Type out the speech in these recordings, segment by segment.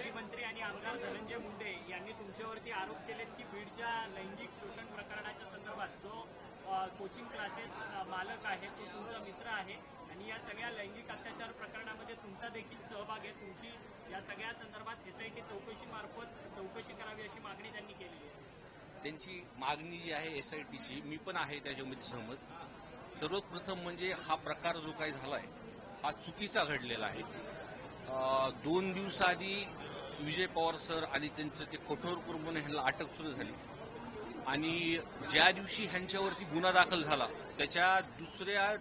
माजी मंत्री आणि आमदार धनंजय मुंडे यांनी तुमच्यावरती आरोप केलेत की बीडच्या लैंगिक शोषण प्रकरणाच्या संदर्भात जो कोचिंग क्लासेस मालक आहे तो तुमचा मित्र आहे आणि या सगळ्या लैंगिक अत्याचार प्रकरणामध्ये तुमचा देखील सहभाग आहे. तुमची या सगळ्या संदर्भात एसआयटी चौकशीमार्फत चौकशी करावी अशी मागणी त्यांनी केलेली आहे. त्यांची मागणी जी आहे एस आय टीची मी पण आहे त्याच्यामध्ये सहमत. सर्वप्रथम म्हणजे हा प्रकार जो काही झालाय हा चुकीचा घडलेला आहे. दोन दिवसाआधी विजय पवार सर आणि त्यांचं ते कठोर कुर्बन ह्यांना अटक सुरू झाली. आणि ज्या दिवशी ह्यांच्यावरती गुन्हा दाखल झाला त्याच्या दुसऱ्या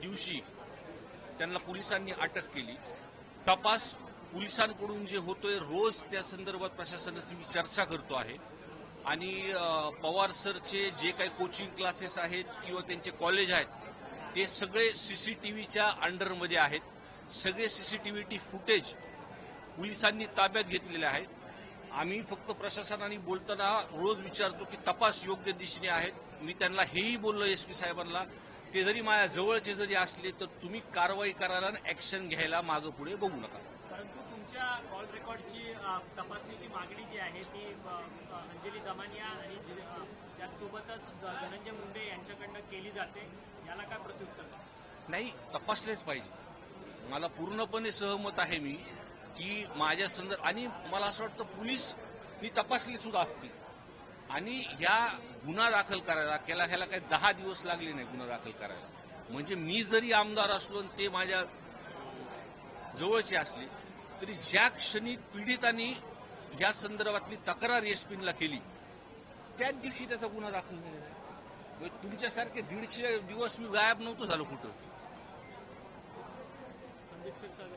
दिवशी त्यांना पोलिसांनी अटक केली. तपास पोलिसांकडून जे होतोय रोज त्या संदर्भात प्रशासनाची मी चर्चा करतो आहे. आणि पवार सरचे जे काही कोचिंग क्लासेस आहेत किंवा त्यांचे कॉलेज आहेत ते सगळे सीसीटीव्हीच्या अंडरमध्ये आहेत. सगळे सीसीटीव्ही फुटेज पोलिसांनी ताब्यात घेतलेले आहेत. आम्ही फक्त प्रशासनाने बोलताना रोज विचारतो की तपास योग्य दिशेने आहेत. मी त्यांना हेही बोललो एस पी साहेबांना ते जरी माझ्या जवळचे जरी असले तर तुम्ही कारवाई करायला आणि ऍक्शन घ्यायला मागं पुढे बघू नका. परंतु तुमच्या कॉल रेकॉर्डची तपासणीची मागणी जी आहे ती अंजली दमानिया आणि त्याचसोबतच धनंजय मुंडे यांच्याकडनं केली जाते. याला काय प्रत्युत्तर? नाही तपासलेच पाहिजे. मला पूर्णपणे सहमत आहे मी. की माझ्या संदर्भ आणि मला असं वाटतं पोलीस मी तपासली सुद्धा असती. आणि ह्या गुन्हा दाखल करायला केला ह्याला काही दहा दिवस लागले नाही गुन्हा दाखल करायला. म्हणजे मी जरी आमदार असलो आणि ते माझ्या जवळचे असले तरी ज्या क्षणी पीडितांनी या संदर्भातली तक्रार एसपीनला केली त्याच दिवशी त्याचा गुन्हा दाखल झालेला आहे. म्हणजे तुमच्यासारखे दीडशे दिवस मी गायब नव्हतो झालो कुठं. संदीप क्षीरसागर.